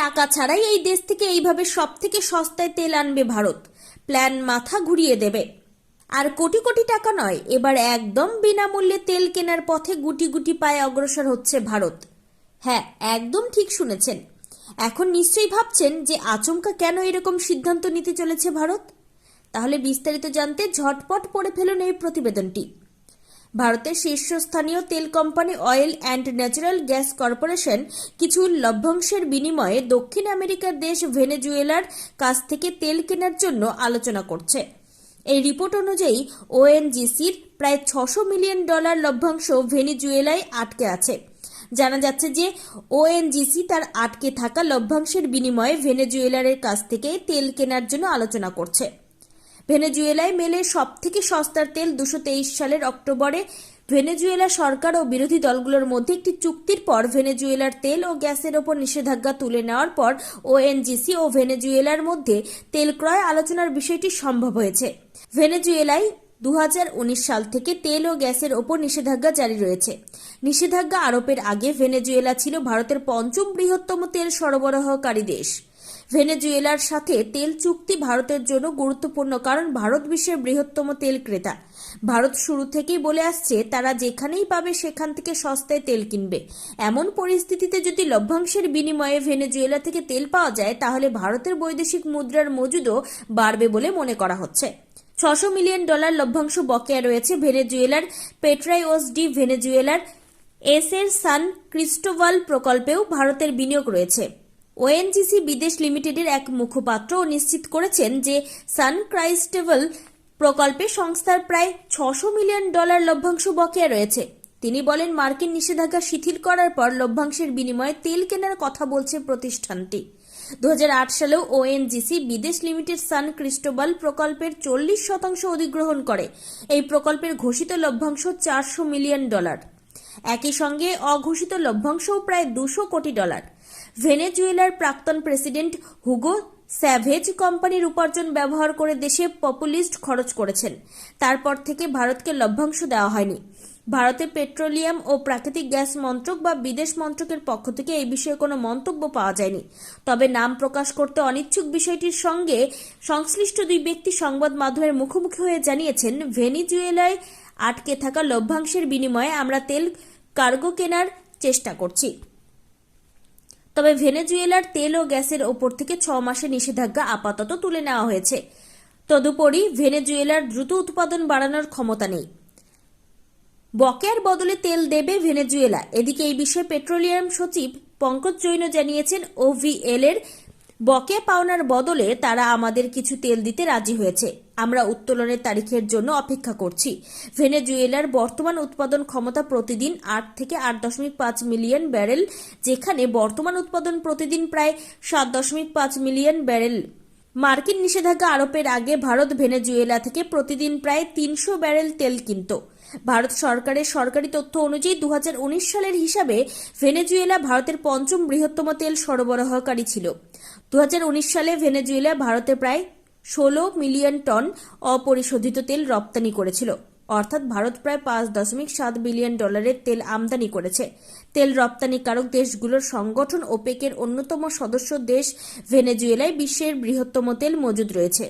টাকা ছাড়াই এই দেশ থেকে এইভাবে সব থেকে সস্তায় তেল আনবে ভারত। প্ল্যান মাথা ঘুরিয়ে দেবে। আর কোটি কোটি টাকা নয়, এবার একদম বিনামূল্যে তেল কেনার পথে গুটি গুটি পায়ে অগ্রসর হচ্ছে ভারত। হ্যাঁ একদম ঠিক শুনেছেন। এখন নিশ্চয়ই ভাবছেন যে আচমকা কেন এরকম সিদ্ধান্ত নিতে চলেছে ভারত? তাহলে বিস্তারিত জানতে ঝটপট পড়ে ফেলুন এই প্রতিবেদনটি। ভারতের শীর্ষস্থানীয় তেল company oil and natural gas corporation কিছু লভ্যাংশের বিনিময়ে দক্ষিণ আমেরিকার দেশ ভেনেজুয়েলার কাছ থেকে তেল কেনার জন্য আলোচনা করছে। এই রিপোর্ট অনুযায়ী ওএনজিসির প্রায় ছশো মিলিয়ন ডলার লভ্যাংশ ভেনেজুয়েলায় আটকে আছে। জানা যাচ্ছে যে ওএনজিসি তার আটকে থাকা লভ্যাংশের বিনিময়ে ভেনেজুয়েলারের কাছ থেকে তেল কেনার জন্য আলোচনা করছে। ভেনেজুয়েলায় মেলে সব থেকে সস্তার তেল দুশো সালের অক্টোবরে। ভেনেজুয়েলা সরকার ও বিরোধী দলগুলোর মধ্যে একটি চুক্তির পর ভেনেজুয়েলার তেল ও গ্যাসের ওপর নিষেধাজ্ঞা তুলে নেওয়ার পর ওএনজিসি ও ভেনেজুয়েলার মধ্যে তেল ক্রয় আলোচনার বিষয়টি সম্ভব হয়েছে। ভেনেজুয়েলায় দু হাজার উনিশ সাল থেকে তেল ও গ্যাসের ওপর নিষেধাজ্ঞা জারি রয়েছে। নিষেধাজ্ঞা আরোপের আগে ভেনেজুয়েলা ছিল ভারতের পঞ্চম বৃহত্তম তেল সরবরাহকারী দেশ। ভেনেজুয়েলার সাথে তেল চুক্তি ভারতের জন্য গুরুত্বপূর্ণ, কারণ ভারত বিশ্বের বৃহত্তম তেল ক্রেতা। ভারত শুরু থেকেই বলে আসছে, তারা যেখানেই পাবে সেখান থেকে সস্তায় তেল কিনবে। এমন পরিস্থিতিতে যদি লভ্যাংশের বিনিময়ে ভেনেজুয়েলা থেকে তেল পাওয়া যায়, তাহলে ভারতের বৈদেশিক মুদ্রার মজুদও বাড়বে বলে মনে করা হচ্ছে। ছশো মিলিয়ন ডলার লভ্যাংশ বকেয়া রয়েছে ভেনেজুয়েলার পেট্রাইওস ডি ভেনেজুয়েলার এসের সান ক্রিস্টোভাল প্রকল্পেও ভারতের বিনিয়োগ রয়েছে। ওএনজিসি বিদেশ লিমিটেডের এক মুখপাত্র নিশ্চিত করেছেন যে সান ক্রাইস্টেবল প্রকল্পে সংস্থার প্রায় ছশো মিলিয়ন ডলার লভ্যাংশ বকেয়া রয়েছে। তিনি বলেন, মার্কিন নিষেধাজ্ঞা শিথিল করার পর লভ্যাংশের বিনিময়ে তেল কেনার কথা বলছে প্রতিষ্ঠানটি। দু হাজার আট সালেও ওএনজিসি বিদেশ লিমিটেড সান ক্রিস্টোবাল প্রকল্পের চল্লিশ শতাংশ অধিগ্রহণ করে। এই প্রকল্পের ঘোষিত লভ্যাংশ চারশো মিলিয়ন ডলার। একই সঙ্গে অঘোষিত লভ্যাংশও প্রায় দুশো কোটি ডলার। ভেনেজুয়েলার প্রাক্তন প্রেসিডেন্ট হুগো স্যাভেজ কোম্পানির উপার্জন ব্যবহার করে দেশে পপুলিস্ট খরচ করেছেন। তারপর থেকে ভারতকে লভ্যাংশ দেওয়া হয়নি। ভারতের পেট্রোলিয়াম ও প্রাকৃতিক গ্যাস মন্ত্রক বা বিদেশ মন্ত্রকের পক্ষ থেকে এই বিষয়ে কোনো মন্তব্য পাওয়া যায়নি। তবে নাম প্রকাশ করতে অনিচ্ছুক বিষয়টির সঙ্গে সংশ্লিষ্ট দুই ব্যক্তি সংবাদ মাধ্যমের মুখোমুখি হয়ে জানিয়েছেন, ভেনিজুয়েলায় আটকে থাকা লভ্যাংশের বিনিময়ে আমরা তেল কার্গো কেনার চেষ্টা করছি। তবে ভেনেজুয়েলার তেল ও গ্যাসের ওপর থেকে ছ মাসের নিষেধাজ্ঞা আপাতত তুলে নেওয়া হয়েছে। তদুপরি ভেনেজুয়েলার দ্রুত উৎপাদন বাড়ানোর ক্ষমতা নেই। বকেয়ার বদলে তেল দেবে ভেনেজুয়েলা। এদিকে এই বিষয়ে পেট্রোলিয়াম সচিব পঙ্কজ জৈন জানিয়েছেন, ওভিএল এর বকেয়া পাওনার বদলে তারা আমাদের কিছু তেল দিতে রাজি হয়েছে। আমরা উত্তোলনের তারিখের জন্য অপেক্ষা করছি। ভেনেজুয়েলার বর্তমান উৎপাদন ক্ষমতা প্রতিদিন আট থেকে আট দশমিক পাঁচ মিলিয়ন ব্যারেল, যেখানে বর্তমান উৎপাদন প্রতিদিন প্রায় সাত দশমিক পাঁচ মিলিয়ন ব্যারেল। মার্কিন নিষেধাজ্ঞা আরোপের আগে ভারত ভেনেজুয়েলা থেকে প্রতিদিন প্রায় তিনশো ব্যারেল তেল কিনত। ভারত সরকারের সরকারি তথ্য অনুযায়ী দু হাজার উনিশ সালের হিসাবে ভেনেজুয়েলা ভারতের পঞ্চম বৃহত্তম তেল সরবরাহকারী ছিল। দু হাজার উনিশ সালে ভেনেজুয়েলা ভারতে প্রায় ষোলো মিলিয়ন টন অপরিশোধিত তেল রপ্তানি করেছিল। অর্থাৎ ভারত প্রায় পাঁচ দশমিক সাত বিলিয়ন ডলারের তেল আমদানি করেছে। তেল রপ্তানিকারক দেশগুলোর সংগঠন ওপেকের অন্যতম সদস্য দেশ ভেনেজুয়েলায় বিশ্বের বৃহত্তম তেল মজুদ রয়েছে।